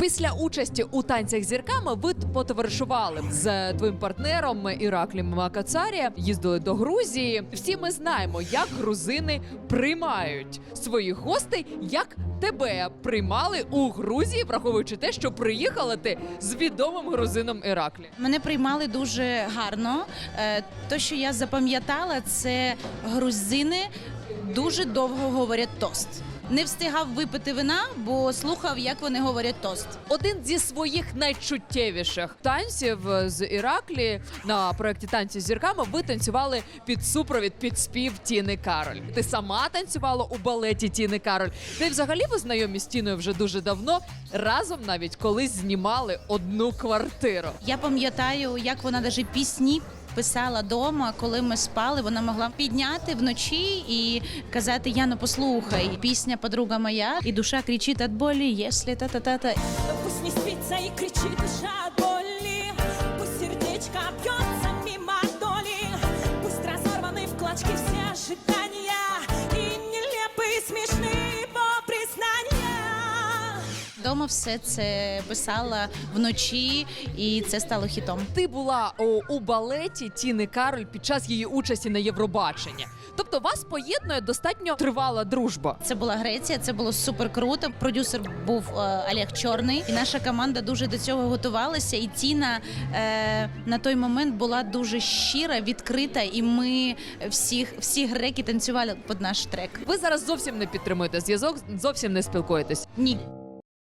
Після участі у танцях зірками ви потоваришували з твоїм партнером Іраклім Макацарія. Їздили до Грузії. Всі ми знаємо, як грузини приймають своїх гостей, як тебе приймали у Грузії, враховуючи те, що приїхала ти з відомим грузином Іраклі. Мене приймали дуже гарно. Е, То, що я запам'ятала, це грузини дуже довго говорять тост. Не встигав випити вина, бо слухав, як вони говорять тост. Один зі своїх найчуттєвіших танців з Іраклі на проєкті танці з зірками ви танцювали під супровід під спів Тіни Кароль. Ти сама танцювала у балеті Тіни Кароль. Ти взагалі ви знайомі з Тіною вже дуже давно. Разом навіть колись знімали одну квартиру. Я пам'ятаю, як вона навіть пісні. Писала дома, коли ми спали, вона могла підняти вночі і казати: Яно, послухай, пісня подруга моя, і душа кричить від болі, якщо та-та-та-та. Пусть не спиться і кричить душа боли признания все це писала вночі, і це стало хітом. Ти була о, у балеті Тіни Кароль під час її участі на Євробаченні. Тобто вас поєднує достатньо тривала дружба. Це була Греція, це було супер круто. Продюсер був е, Олег Чорний, і наша команда дуже до цього готувалася. І Тіна е, на той момент була дуже щира, відкрита, і ми всіх всі греки танцювали під наш трек. Ви зараз зовсім не підтримуєте зв'язок, зовсім не спілкуєтесь. Ні,